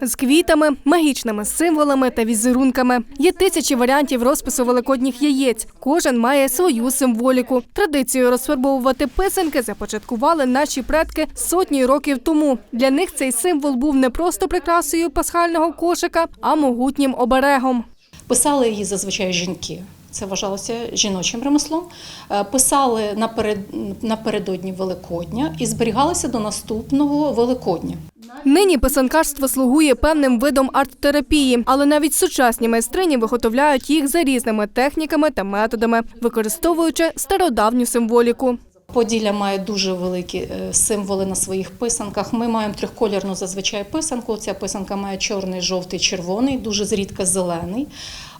З квітами, магічними символами та візерунками. Є тисячі варіантів розпису великодніх яєць. Кожен має свою символіку. Традицію розфарбовувати писанки започаткували наші предки сотні років тому. Для них цей символ був не просто прикрасою пасхального кошика, а могутнім оберегом. Писали її зазвичай жінки. Це вважалося жіночим ремеслом. Е, Писали наперед, напередодні Великодня і зберігалися до наступного Великодня. Нині писанкарство слугує певним видом арт-терапії, але навіть сучасні майстрині виготовляють їх за різними техніками та методами, використовуючи стародавню символіку. Поділля має дуже великі е, символи на своїх писанках. Ми маємо трьохколірну зазвичай писанку. Ця писанка має чорний, жовтий, червоний, дуже зрідка зелений.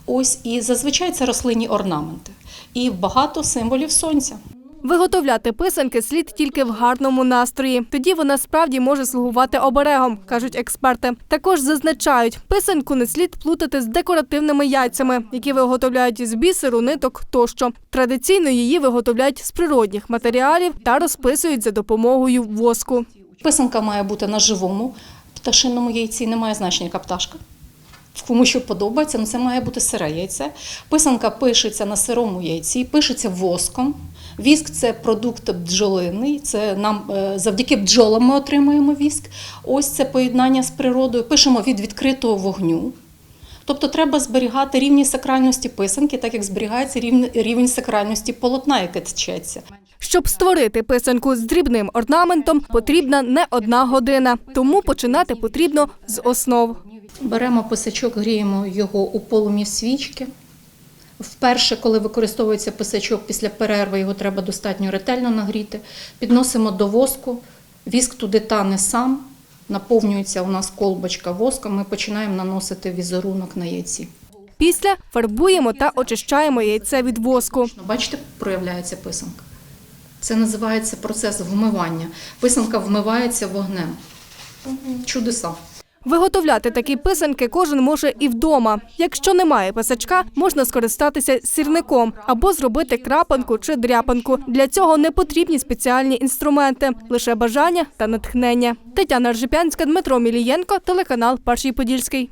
Ось і зазвичай це рослинні орнаменти. І багато символів сонця. Виготовляти писанки слід тільки в гарному настрої. Тоді вона справді може слугувати оберегом, кажуть експерти. Також зазначають, писанку не слід плутати з декоративними яйцями, які виготовляють з бісеру, ниток тощо. Традиційно її виготовляють з природних матеріалів та розписують за допомогою воску. Писанка має бути на живому пташиному яйці, немає значення яка пташка. Кому що подобається, ну це має бути сире яйце. Писанка пишеться на сирому яйці, пишеться воском. Віск це продукт бджолиний. Це нам е, завдяки бджолам ми отримуємо віск. Ось це поєднання з природою. Пишемо від відкритого вогню. Тобто треба зберігати рівні сакральності писанки, так як зберігається рівень, рівень сакральності полотна, яке тчеться. Щоб створити писанку з дрібним орнаментом, потрібна не одна година, тому починати потрібно з основ. Беремо писачок, гріємо його у полум'ї свічки. Вперше, коли використовується писачок після перерви, його треба достатньо ретельно нагріти. Підносимо до воску, віск туди тане сам, наповнюється у нас колбочка воском, ми починаємо наносити візерунок на яйці. Після фарбуємо та очищаємо яйце від воску. Бачите, проявляється писанка. Це називається процес вмивання. Писанка вмивається вогнем. Чудеса. Виготовляти такі писанки кожен може і вдома. Якщо немає писачка, можна скористатися сірником або зробити крапанку чи дряпанку. Для цього не потрібні спеціальні інструменти, лише бажання та натхнення. Тетяна Ржепянська, Дмитро Мілієнко, телеканал Перший Подільський.